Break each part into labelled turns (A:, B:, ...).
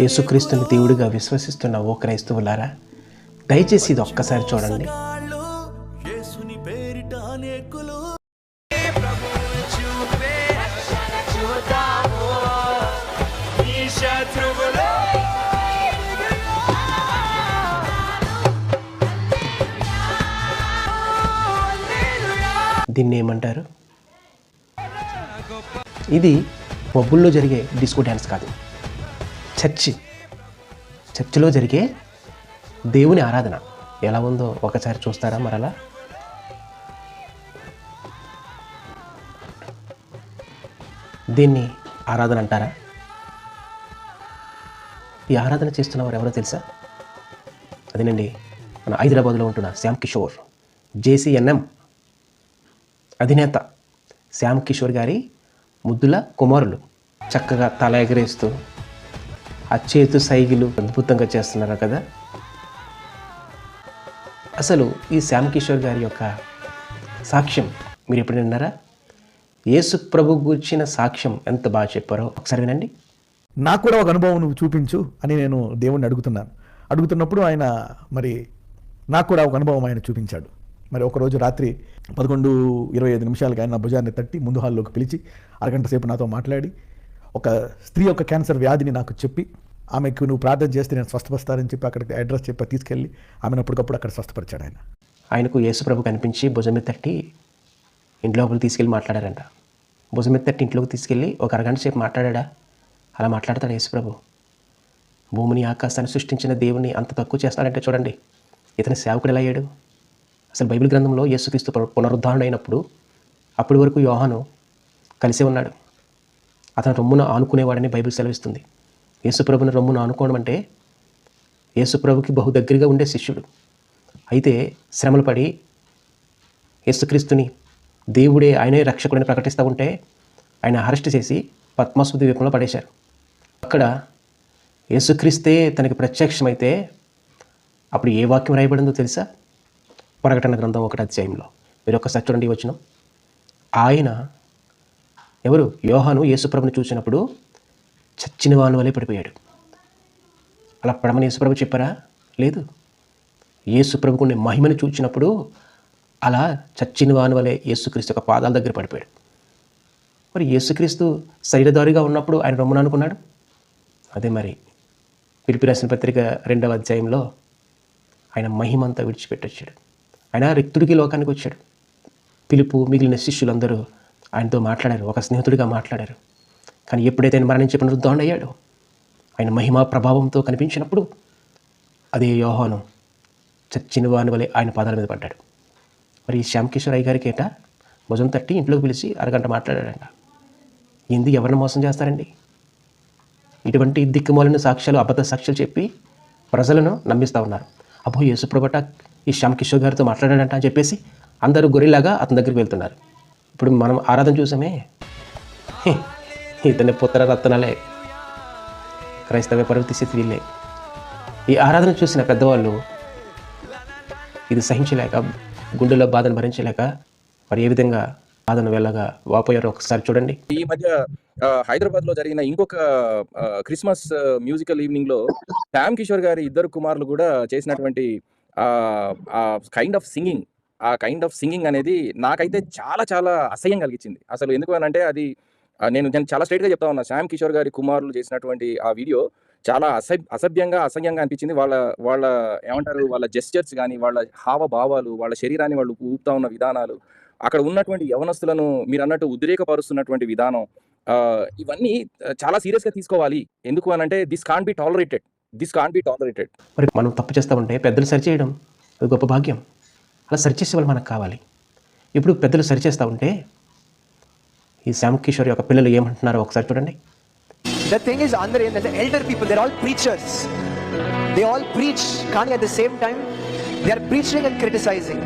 A: యేసుక్రీస్తుని దేవుడిగా విశ్వసిస్తున్న ఓ క్రైస్తవులారా దయచేసి ఇది ఒక్కసారి చూడండి. దీన్ని ఏమంటారు? ఇది పబ్బుల్లో జరిగే డిస్కో డ్యాన్స్ కాదు. చర్చి. చర్చిలో జరిగే దేవుని ఆరాధన ఎలా ఉందో ఒకసారి చూస్తారా మరలా? దీన్ని ఆరాధన అంటారా? ఈ ఆరాధన చేస్తున్న వారు ఎవరో తెలుసా? అదేనండి మన హైదరాబాద్లో ఉంటున్న శ్యామ్ కిషోర్ జేసీఎన్ఎం అధినేత శ్యామ్ కిషోర్ గారి ముద్దుల కుమారులు. చక్కగా తల ఎగరేస్తూ ఆ చేతు సైగిలు అద్భుతంగా చేస్తున్నారు కదా? అసలు ఈ శ్యామ్ కిషోర్ గారి యొక్క సాక్ష్యం మీరు ఎప్పుడు విన్నారా? యేసు ప్రభు గురించిన సాక్ష్యం ఎంత బాగా చెప్పారో ఒకసారి వినండి.
B: నాకు కూడా ఒక అనుభవం నువ్వు చూపించు అని నేను దేవుణ్ణి అడుగుతున్నాను. అడుగుతున్నప్పుడు ఆయన మరి నాకు కూడా ఒక అనుభవం ఆయన చూపించాడు. మరి ఒకరోజు రాత్రి పదకొండు ఇరవై ఐదు నిమిషాలకి ఆయన నా భుజాన్ని తట్టి ముందు హాల్లోకి పిలిచి అరగంట సేపు నాతో మాట్లాడి ఒక స్త్రీ యొక్క క్యాన్సర్ వ్యాధిని నాకు చెప్పి ఆమెకు నువ్వు ప్రార్థన చేస్తే నేను స్వస్థపరుస్తానని చెప్పి అక్కడికి అడ్రస్ చెప్పి తీసుకెళ్ళి ఆమెను అప్పటికప్పుడు అక్కడ స్వస్థపరిచాడు ఆయన.
A: ఆయనకు యేసుప్రభు కనిపించి భుజం మీద తట్టి ఇంట్లోపలికి తీసుకెళ్ళి మాట్లాడారంట. భుజం మీద తట్టి ఇంట్లోకి తీసుకెళ్ళి ఒక అరగంట సేపు మాట్లాడా అలా మాట్లాడతాడు యేసుప్రభు భూమిని ఆకాశాన్ని సృష్టించిన దేవుని అంత తక్కువ చేస్తాడంటే చూడండి ఇతని సేవకుడు ఎలా అయ్యాడు? అసలు బైబిల్ గ్రంథంలో యేసుక్రీస్తు పునరుద్ధారణ అయినప్పుడు అప్పటి వరకు యోహాను కలిసి ఉన్నాడు. అతను రొమ్మున ఆనుకునేవాడని బైబిల్ సెలవిస్తుంది. యేసుప్రభుని రొమ్మున ఆనుకోవడం అంటే యేసుప్రభుకి బహు దగ్గరగా ఉండే శిష్యుడు. అయితే శ్రమలు పడి యేసుక్రీస్తుని దేవుడే ఆయనే రక్షకుడిని ప్రకటిస్తూ ఉంటే ఆయన అరెస్ట్ చేసి పద్మాసు ద్వీపంలో పడేశారు. అక్కడ యేసుక్రీస్తే తనకి ప్రత్యక్షమైతే అప్పుడు ఏ వాక్యం రాయబడిందో తెలుసా? ప్రకటన గ్రంథం ఒకటి అధ్యాయంలో. మీరు ఒకసారి చూడండి ఈ ఆయన ఎవరు? యోహాను యేసుప్రభుని చూసినప్పుడు చచ్చిన వాని వలె పడిపోయాడు. అలా పడమని యేసుప్రభు చెప్పారా? లేదు. యేసుప్రభుకు ఉండే మహిమని చూచినప్పుడు అలా చచ్చిన వాని వలె యేసుక్రీస్తు యొక్క పాదాల దగ్గర పడిపోయాడు. మరి యేసుక్రీస్తు శరీరదారిగా ఉన్నప్పుడు ఆయన రొమ్మను అనుకున్నాడు? అదే మరి పిలిపి రాసిన పత్రిక రెండవ అధ్యాయంలో ఆయన మహిమంతా విడిచిపెట్టొచ్చాడు. ఆయన రిక్తుడికి లోకానికి వచ్చాడు. పిలుపు మిగిలిన శిష్యులందరూ ఆయనతో మాట్లాడారు ఒక స్నేహితుడిగా మాట్లాడారు. కానీ ఎప్పుడైతే ఆయన మరణించి పునరుద్ధరణయ్యాడు ఆయన మహిమా ప్రభావంతో కనిపించినప్పుడు అదే యోహాను చచ్చిన వాని వలె ఆయన పాదాల మీద పడ్డాడు. మరి ఈ అయ్య గారికి ఏట భుజం తట్టి ఇంట్లోకి పిలిచి అరగంట మాట్లాడాడంట. ఎందుకు ఎవరిని మోసం చేస్తారండి? ఇటువంటి దిక్కుమాలిన సాక్ష్యాలు అబద్ధ సాక్ష్యాలు చెప్పి ప్రజలను నమ్మిస్తూ ఉన్నారు. అబ్బో యేసుప్రభట ఈ శ్యామ్ కిషోర్ గారితో మాట్లాడాడంట అని చెప్పేసి అందరూ గొరిలాగా అతని దగ్గరికి వెళ్తున్నారు. ఇప్పుడు మనం ఆరాధన చూసామే. హే, ఇతని పుత్ర రత్నాలే. క్రైస్తవ ప్రవృత్తి స్థితి వీళ్ళే ఈ ఆరాధన చూసిన పెద్దవాళ్ళు ఇది సహించలేక గుండెలో బాధను భరించలేక మరి ఏ విధంగా బాధను వెళ్ళగా వాపోయారో ఒకసారి చూడండి.
C: ఈ మధ్య హైదరాబాద్లో జరిగిన ఇంకొక క్రిస్మస్ మ్యూజికల్ ఈవినింగ్లో శ్యామ్ కిషోర్ గారి ఇద్దరు కుమారులు కూడా చేసినటువంటి కైండ్ ఆఫ్ సింగింగ్ ఆ కైండ్ ఆఫ్ సింగింగ్ అనేది నాకైతే చాలా చాలా అసహ్యం కలిగించింది అసలు ఎందుకు అని అంటే అది నేను నేను చాలా స్ట్రైట్గా చెప్తా ఉన్నా. శ్యామ్ కిషోర్ గారి కుమారులు చేసినటువంటి ఆ వీడియో చాలా అసభ్య అసభ్యంగా అసహ్యంగా అనిపించింది. వాళ్ళ వాళ్ళ ఏమంటారు వాళ్ళ జెస్చర్స్ కానీ వాళ్ళ హావభావాలు వాళ్ళ శరీరాన్ని వాళ్ళు ఊపుతా ఉన్న విధానాలు అక్కడ ఉన్నటువంటి యవనస్తులను మీరు అన్నట్టు ఉద్రేకపరుస్తున్నటువంటి విధానం ఇవన్నీ చాలా సీరియస్గా తీసుకోవాలి. ఎందుకు అని అంటే this can be tolerated. This can be tolerated.
A: మరి మనం తప్పు చేస్తా ఉంటే పెద్దలు సరిచేయడం అది గొప్ప భాగ్యం. అలా సరిచేసే వాళ్ళు మనకు కావాలి. ఇప్పుడు పెద్దలు సరిచేస్తూ ఉంటే ఈ శ్యామకిషోర్ యొక్క పిల్లలు ఏమంటున్నారో ఒకసారి చూడండి.
D: The thing is under in elder people they all preachers they all preach కానీ at the same time they are preaching and criticizing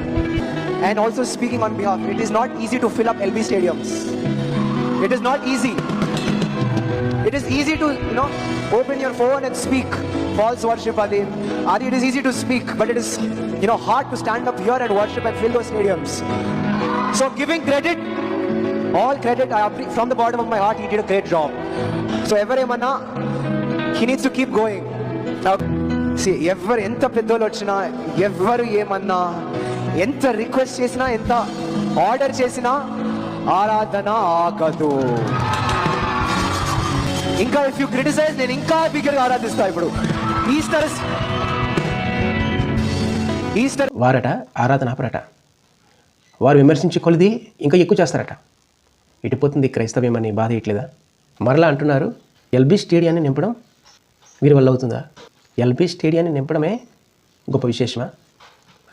D: and also speaking on behalf it is not easy to fill LB stadiums it is not easy It is easy to, you know, open your phone and speak false worship, Adi. Adi, it is easy to speak, but it is, you know, hard to stand up here and worship and fill those stadiums. So, giving credit, all credit, I from the bottom of my heart, he did a great job. So, ఎవరేమన్నా he needs to keep going ఎవరు ఎంత పెద్దోళ్ళు వచ్చినా ఎవరు ఏమన్నా ఎంత request చేసినా ఎంత ఆర్డర్ చేసినా ఆరాధన ఆగదు ఇంకా ఇఫ్ యూ క్రిటిసైజ్ నేను ఇంకా బిగ్గరగా ఆరాధిస్తా ఇప్పుడు. ఈస్టర్ ఈస్టర్
A: వారట ఆరాధన ఆపరట వారు విమర్శించే కొలిది ఇంకా ఎక్కువ చేస్తారట. ఇటుపోతుంది క్రైస్తవ్యం అని బాధ ఇట్లేదా? మరలా అంటున్నారు ఎల్బీ స్టేడియాన్ని నింపడం వీరి వల్ల అవుతుందా? ఎల్బీ స్టేడియాన్ని నింపడమే గొప్ప విశేషమా?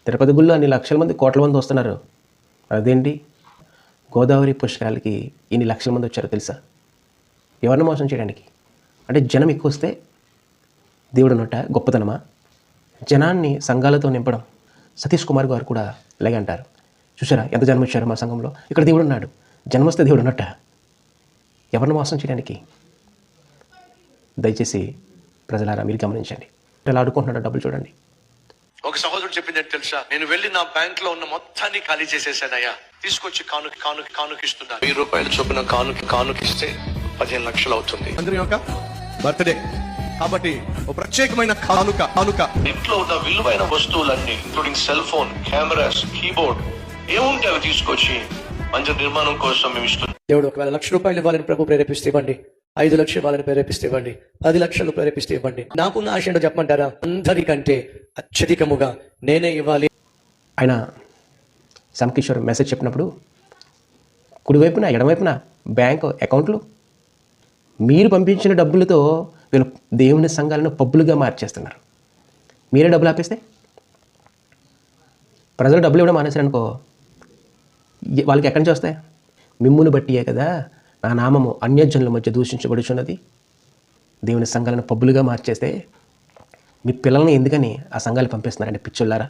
A: తిరుపతి గుళ్ళో అన్ని లక్షల మంది కోట్ల మంది వస్తున్నారు. అదేంటి? గోదావరి పుష్కరాలకి ఇన్ని లక్షల మంది వచ్చారో తెలుసా? ఎవరిని మోసం చేయడానికి? అంటే జనం ఎక్కువ వస్తే దేవుడు నోట గొప్పతనమా? జనాన్ని సంఘాలతో నింపడం సతీష్ కుమార్ గారు కూడా ఇలాగే అంటారు. చూసారా? ఎంత జనం వచ్చారు మా సంఘంలో? ఇక్కడ దేవుడు ఉన్నాడు. జన్మ వస్తే దేవుడు ఉన్నట్ట ఎవరిని మోసం చేయడానికి? దయచేసి ప్రజలారా మీరు గమనించండి. ఎలా ఆడుకుంటున్నాడో డబ్బులు చూడండి.
E: ఒక సహోదరుడు చెప్పింది తెలుసా? నేను వెళ్ళి నా బ్యాంక్లో ఉన్న మొత్తాన్ని ఖాళీ చేసేసానయ్యా. తీసుకొచ్చి కానుక కానుక కానుకిస్తున్నా వెయ్యి రూపాయలు చొప్పున కానుక కానుకిస్తే పదిహేను లక్షలు అవుతుంది.
F: అందరి యొక్క బర్త్డే. కాబట్టి ఒక ప్రత్యేకమైన కానుక కానుక.
E: ఇంట్లో ఉన్న విలువైన వస్తువులన్నీ including cell phone cameras keyboard ఏముంటే అవి తీసుకొచ్చి మంచి నిర్మాణం కోసం మేము ఇస్తున్నాం.
G: దేవుడు ఒకవేళ లక్ష రూపాయలు ఇవ్వాలని ప్రభు ప్రేరేపిస్తే ఇవ్వండి. ఐదు లక్షలు ఇవ్వాలని ప్రేరేపిస్తే ఇవ్వండి. పది లక్షలు ప్రేరేపిస్తే ఇవ్వండి. నాకున్న ఆశ ఏంటో చెప్పమంటారా? అందరికంటే అత్యధికముగా నేనే ఇవ్వాలి.
A: ఆయన కిషోర్ మెసేజ్ చెప్పినప్పుడు కుడివైపున ఎడమవైపున బ్యాంక్ అకౌంట్లు మీరు పంపించిన డబ్బులతో వీళ్ళు దేవుని సంఘాలను పబ్బులుగా మార్చేస్తున్నారు. మీరే డబ్బులు ఆపేస్తే? ప్రజలు డబ్బులు ఇవ్వడం మానేశారనుకో వాళ్ళకి ఎక్కడి నుంచి వస్తాయి? మిమ్మును బట్టియే కదా నా నామము అన్యజనుల మధ్య దూషించబడుచున్నది దేవుని సంఘాలను పబ్బులుగా మార్చేస్తే మీ పిల్లల్ని ఎందుకని ఆ సంఘాలు పంపిస్తున్నారండి పిచ్చోళ్ళారా?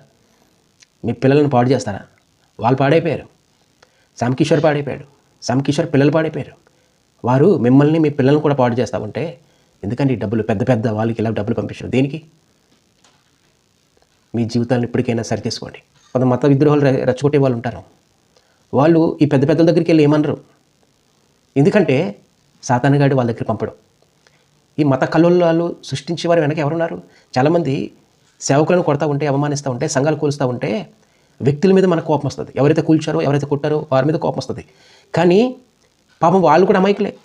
A: మీ పిల్లలను పాడు చేస్తారా? వాళ్ళు పాడైపోయారు. శ్యామ్ కిషోర్ పాడైపోయాడు. శ్యామ్ కిషోర్ పిల్లలు పాడైపోయారు. వారు మిమ్మల్ని మీ పిల్లల్ని కూడా పాడు చేస్తా ఉంటే ఎందుకండి ఈ డబ్బులు పెద్ద పెద్ద వాళ్ళకి ఇలా డబ్బులు పంపించడం? దేనికి? మీ జీవితాలను ఇప్పటికైనా సరిచేసుకోండి. కొంత మత విద్రోహాలు రెచ్చగొట్టే వాళ్ళు ఉంటారు. వాళ్ళు ఈ పెద్ద పెద్దల దగ్గరికి వెళ్ళి ఏమనరు. ఎందుకంటే సాతానగాడి వాళ్ళ దగ్గర పంపడం. ఈ మత కల్లోలాలు సృష్టించే వారు వెనక ఎవరున్నారు? చాలామంది సేవకులను కొడతా ఉంటే అవమానిస్తూ ఉంటే సంఘాలు కూలుస్తూ ఉంటే వ్యక్తుల మీద మనకు కోపం వస్తుంది. ఎవరైతే కూల్చారో ఎవరైతే కొట్టారో వారి మీద కోపం వస్తుంది. కానీ పాపం వాళ్ళు కూడా అమాయకులే.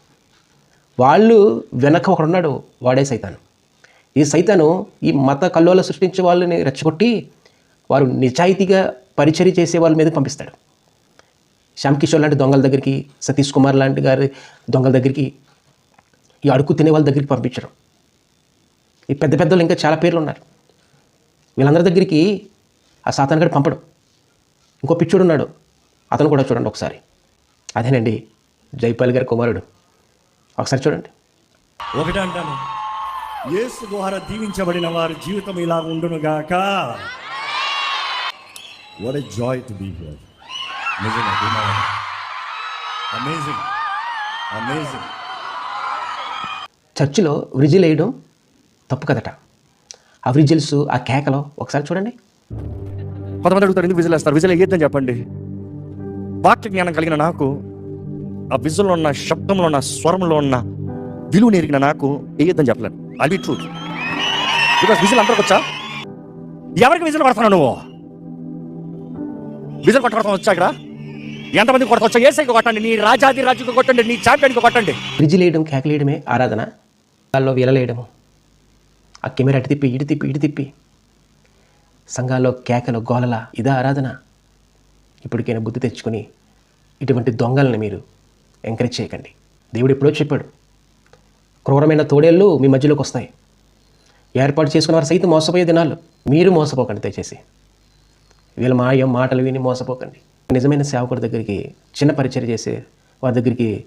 A: వాళ్ళు వెనక ఒకడున్నాడు వాడే సైతాను. ఈ సైతాను ఈ మత కల్లోల సృష్టించే వాళ్ళని రెచ్చగొట్టి వారు నిజాయితీగా పరిచర్య చేసే వాళ్ళ మీద పంపిస్తాడు. శ్యామ్ కిషోర్ లాంటి దొంగల దగ్గరికి సతీష్ కుమార్ లాంటి గారి దొంగల దగ్గరికి ఈ అడుగు తినే వాళ్ళ దగ్గరికి పంపించడం. ఈ పెద్ద పెద్దలు ఇంకా చాలా పేర్లు ఉన్నారు. వీళ్ళందరి దగ్గరికి ఆ సాతాన్ గడి పంపడం. ఇంకో పిచ్చుడు ఉన్నాడు అతను కూడా చూడండి ఒకసారి. అదేనండి జైపాల్ గారి కుమారుడు. ఒకసారి చూడండి.
H: ఒకటి అంటాను. యేసు ద్వారా దీవించబడిన వారి జీవితం ఇలా ఉండును గాక. What a joy to be here నిజంగా అమేజింగ్ అమేజింగ్
A: చర్చిలో వ్రిజిల్ వేయడం తప్పు కదట. ఆ వ్రిజిల్స్ ఆ కేకలో ఒకసారి చూడండి.
H: కొంతమంది అడుగుతారు ఎందుకు విజిల్ వేస్తారు? విజిల్ వేయద్దని చెప్పండి. వాక్య జ్ఞానం కలిగిన నాకు ఆ విజుల్లో ఉన్న శబ్దంలో ఉన్న స్వరంలో ఉన్న విలువ నెరిగిన నాకు వేయద్దని చెప్పలేను. I be truth because whistle అందరికి వచ్చా? ఎవరికి విజిల్ కొడతావు నువ్వు? విజిల్ కొట్టడం వచ్చా ఇక్కడ? ఎంతమంది కొడతా ఏసైకి కొట్టండి నీ రాజాది రాజుకి కొట్టండి నీ ఛాంపియన్కి కొట్టండి.
A: ఫ్రిడ్జ్ వేయడం కేకలేయడమే ఆరాధన. వాళ్ళలో వీలలేయడము ఆ కెమెరా అటు తిప్పి ఇటు తిప్పి ఇటు తిప్పి. సంఘాల్లో కేకలు గోలల ఇదా ఆరాధన. ఇప్పటికైనా బుద్ధి తెచ్చుకొని ఇటువంటి దొంగలను మీరు ఎంకరేజ్ చేయకండి. దేవుడు ఎప్పుడో చెప్పాడు క్రూరమైన తోడేళ్ళు మీ మధ్యలోకి వస్తాయి. ఏర్పాటు చేసుకున్న వారు సైతం మోసపోయే దినాలు మీరు మోసపోకండి దయచేసి. వీళ్ళ మాయ మాటలు విని మోసపోకండి. నిజమైన సేవకుడి దగ్గరికి చిన్న పరిచయం చేసే వారి దగ్గరికి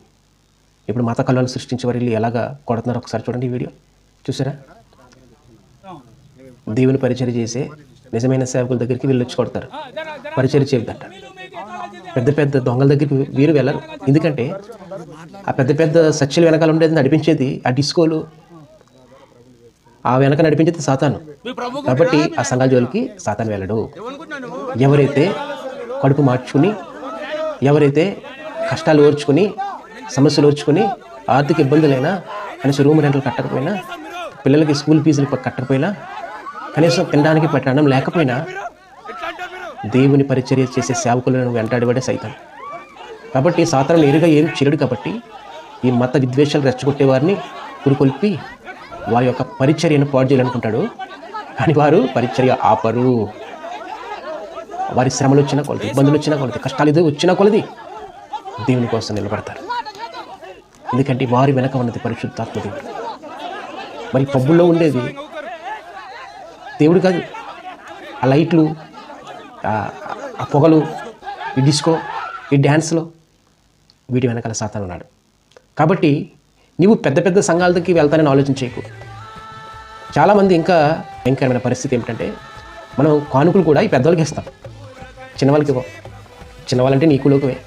A: ఇప్పుడు మత కళలు సృష్టించే వారు వెళ్ళి ఎలాగా కొడుతున్నారు ఒకసారి చూడండి ఈ వీడియో. చూసారా? దేవుని పరిచయం చేసే నిజమైన సేవకుల దగ్గరికి వీళ్ళు వచ్చి కొడతారు. పరిచయం చేయొద్దంట పెద్ద పెద్ద దొంగల దగ్గరికి వీరు వెళ్ళరు. ఎందుకంటే ఆ పెద్ద పెద్ద సత్యల వెనకాల ఉండేది నడిపించేది ఆ డిస్కోలు. ఆ వెనక నడిపించేది సాతాను. కాబట్టి ఆ సంఘాల జోలికి సాతాను వెళ్ళడు. ఎవరైతే కడుపు మార్చుకుని ఎవరైతే కష్టాలు ఓర్చుకుని సమస్యలు ఓర్చుకుని ఆర్థిక ఇబ్బందులైనా కనీసం రూమ్ రెంట్లు కట్టకపోయినా పిల్లలకి స్కూల్ ఫీజులు కట్టకపోయినా కనీసం తినడానికి పెట్టడం లేకపోయినా దేవుని పరిచర్య చేసే సేవకులను వెంటాడిపడే సైతం కాబట్టి సాతాను నేరుగా ఏం చేయడు కాబట్టి ఈ మత విద్వేషాలు రెచ్చగొట్టే వారిని పురికొల్పి వారి యొక్క పరిచర్యను పాడు చేయాలనుకుంటాడు. కానీ వారు పరిచర్య ఆపరు. వారి శ్రమలు వచ్చినా కొలది ఇబ్బందులు వచ్చినా కొలది కష్టాలు ఏదో వచ్చినా కొలది దేవుని కోసం నిలబడతారు. ఎందుకంటే వారి వెనక ఉన్నది పరిశుద్ధాత్మ దేవుడు. మరి పబ్బుల్లో ఉండేది దేవుడు కాదు. ఆ లైట్లు ఆ- పొగలు ఈ డిస్కో ఈ డ్యాన్స్లో వీటి వెనకాల సాతాను ఉన్నాడు. కాబట్టి నీవు పెద్ద పెద్ద సంఘాలకి వెళ్తానని ఆలోచన చాలామంది ఇంకా భయంకరమైన పరిస్థితి ఏమిటంటే మనం కానుకలు కూడా ఈ పెద్దవాళ్ళకి ఇస్తాం. చిన్నవాళ్ళకి ఇవ్వం. చిన్నవాళ్ళంటే నీకు లోకవే.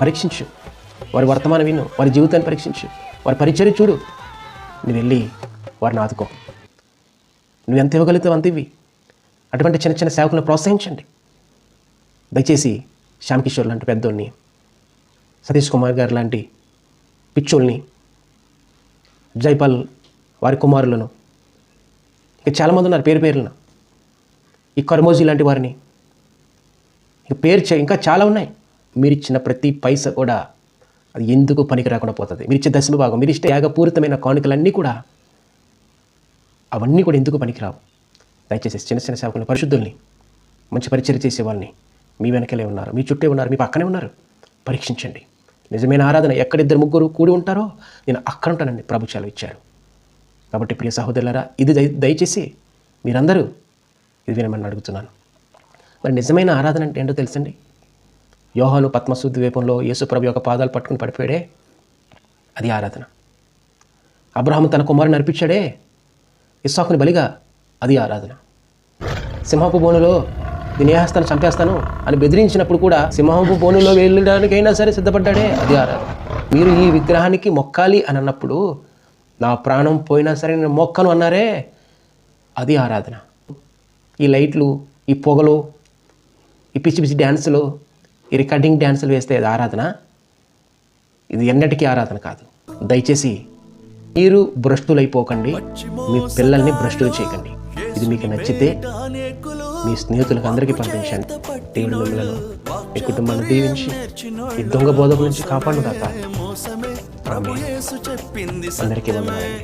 A: పరీక్షించు. వారి వర్తమానం విను. వారి జీవితాన్ని పరీక్షించు. వారి పరిచయం చూడు. నువ్వు వెళ్ళి వారిని ఆదుకో. నువ్వు ఎంత ఇవ్వగలుగుతావు అంత ఇవి అటువంటి చిన్న చిన్న సేవకులను ప్రోత్సహించండి. దయచేసి శ్యామకిషోర్ లాంటి పెద్దోళ్ళని సతీష్ కుమార్ గారు లాంటి పిచ్చోల్ని జైపాల్ వారి కుమారులను ఇక చాలామంది ఉన్నారు పేరు పేర్లను ఈ కర్మోజీ లాంటి వారిని ఇక పేరు చే- ఇంకా చాలా ఉన్నాయి. మీరు ఇచ్చిన ప్రతి పైస కూడా అది ఎందుకు పనికి రాకుండా పోతుంది? మీరు ఇచ్చే దశమ భాగం మీరు ఇష్ట యాగపూరితమైన కానుకలన్నీ కూడా అవన్నీ కూడా ఎందుకు పనికిరావు దయచేసి చిన్న చిన్న సేవకులను పరిశుద్ధుల్ని మంచి పరిచయం చేసే వాళ్ళని మీ వెనకలే ఉన్నారు. మీ చుట్టే ఉన్నారు మీ పక్కనే ఉన్నారు. పరీక్షించండి. నిజమైన ఆరాధన ఎక్కడిద్దరు ముగ్గురు కూడి ఉంటారో నేను అక్కడ ఉంటానండి ప్రభు చాలు ఇచ్చారు కాబట్టి ప్రియ సహోదరులారా ఇది దయచేసి మీరందరూ ఇది వినమని అడుగుతున్నాను. మరి నిజమైన ఆరాధన అంటే ఏంటో తెలుసండి? యోహాను పద్మసు ద్వీపంలో యేసుప్రభు యొక్క పాదాలు పట్టుకుని పడిపోయాడే అది ఆరాధన. అబ్రహాము తన కుమారుని అర్పించాడే ఇస్సాకుని బలిగా అది ఆరాధన. సింహపు బోనులో వినయహస్తాను చంపేస్తాను అని బెదిరించినప్పుడు కూడా సింహపు బోనులో వెళ్ళడానికైనా సరే సిద్ధపడ్డాడే అది ఆరాధన. మీరు ఈ విగ్రహానికి మొక్కాలి అని అన్నప్పుడు నా ప్రాణం పోయినా సరే నేను మొక్కను అన్నారే అది ఆరాధన. ఈ లైట్లు ఈ పొగలు ఈ పిచ్చి పిచ్చి డ్యాన్సులు ఈ రికార్డింగ్ డ్యాన్సులు వేస్తే అది ఆరాధన. ఇది ఎన్నటికీ ఆరాధన కాదు. దయచేసి మీరు భ్రష్టులైపోకండి. మీ పిల్లల్ని భ్రష్టులు చేయకండి. ఇది మీకు నచ్చితే మీ స్నేహితులకు అందరికీ పంపించండి. దేవుడు మిమ్మల్ని మీ కుటుంబాన్ని దీవించి ఈ దొంగ బోధకు నుంచి కాపాడు కాక
I: మోసమే
A: ఆమె
I: యేసు చెప్పింది
A: అందరికీ వందనాలండి